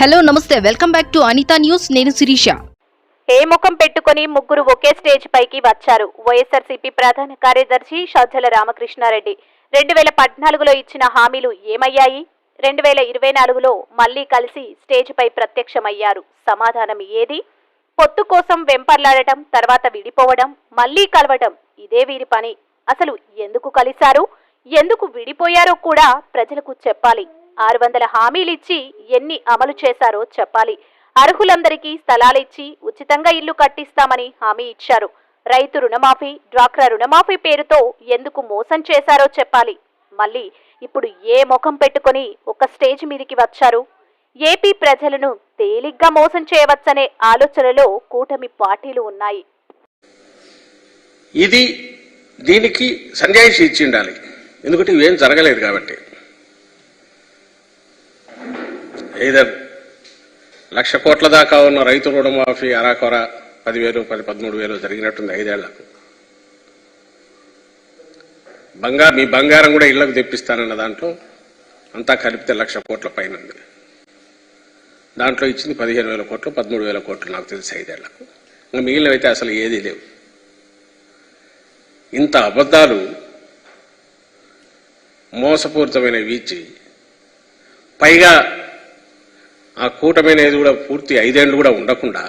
Hello నమస్తే. Welcome back to Anitha news. నేను శిరీష. ఏ ముఖం పెట్టుకుని ముగ్గురు ఒకే స్టేజ్ పైకి వచ్చారు. వైఎస్ఆర్సీపీ ప్రధాన కార్యదర్శి షజ్జల రామకృష్ణారెడ్డి. రెండు వేల పద్నాలుగులో ఇచ్చిన హామీలు ఏమయ్యాయి? రెండు వేల ఇరవై నాలుగులో మళ్ళీ కలిసి స్టేజ్పై ప్రత్యక్షమయ్యారు. సమాధానం ఏది? పొత్తు కోసం వెంపర్లాడటం తర్వాత విడిపోవడం మళ్ళీ కలవటం ఇదే వీరి పని. అసలు ఎందుకు కలిశారు? ఎందుకు విడిపోయారో కూడా ప్రజలకు చెప్పాలి. ఆరు వందల హామీలిచ్చి ఎన్ని అమలు చేశారో చెప్పాలి. అర్హులందరికీ స్థలాలిచ్చి ఉచితంగా ఇల్లు కట్టిస్తామని హామీ ఇచ్చారు. రైతు రుణమాఫీ డ్వాక్రా రుణమాఫీ పేరుతో ఎందుకు మోసం చేశారో చెప్పాలి. మళ్ళీ ఇప్పుడు ఏ ముఖం పెట్టుకొని ఒక స్టేజ్ మీదికి వచ్చారు? ఏపీ ప్రజలను తేలిగ్గా మోసం చేయవచ్చనే ఆలోచనలో కూటమి పార్టీలు ఉన్నాయి. ఇది దీనికి సంజాయిషి ఇచ్చి ఉండాలి. ఎందుకంటే ఇవేం జరగలేదు కాబట్టి. ఏదర్ లక్ష కోట్ల దాకా ఉన్న రైతు రుణమాఫీ అరాకొర పదివేలు పది పదమూడు వేలు జరిగినట్టుంది ఐదేళ్ళకు. బంగారు మీ బంగారం కూడా ఇళ్ళకు తెప్పిస్తానన్న దాంట్లో అంతా కలిపితే లక్ష కోట్ల పైన ఉంది దాంట్లో ఇచ్చింది పదిహేను వేల కోట్లు పదమూడు వేల కోట్లు నాకు తెలిసి ఐదేళ్ళకు. ఇంకా మిగిలినవైతే అసలు ఏదీ లేవు. ఇంత అబద్ధాలు మోసపూరితమైన వీచి పైగా ఆ కూటమి అనేది కూడా పూర్తి ఐదేళ్ళు కూడా ఉండకుండా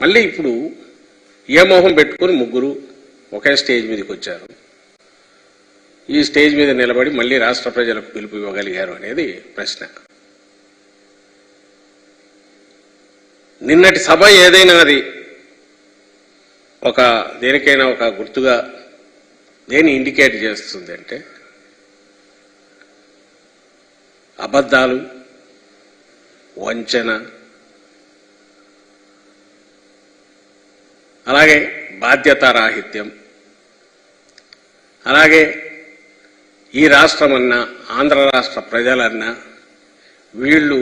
మళ్ళీ ఇప్పుడు ఏ మోహం పెట్టుకుని ముగ్గురు ఒకే స్టేజ్ మీదకి వచ్చారు. ఈ స్టేజ్ మీద నిలబడి మళ్ళీ రాష్ట్ర ప్రజలకు పిలుపు ఇవ్వగలిగారు అనేది ప్రశ్న. నిన్నటి సభ ఏదైనా అది ఒక దేనికైనా ఒక గుర్తుగా దేని ఇండికేట్ చేస్తుంది అంటే అబద్ధాలు వంచన అలాగే బాధ్యతారాహిత్యం అలాగే ఈ రాష్ట్రమన్నా ఆంధ్ర రాష్ట్ర ప్రజలన్నా వీళ్ళు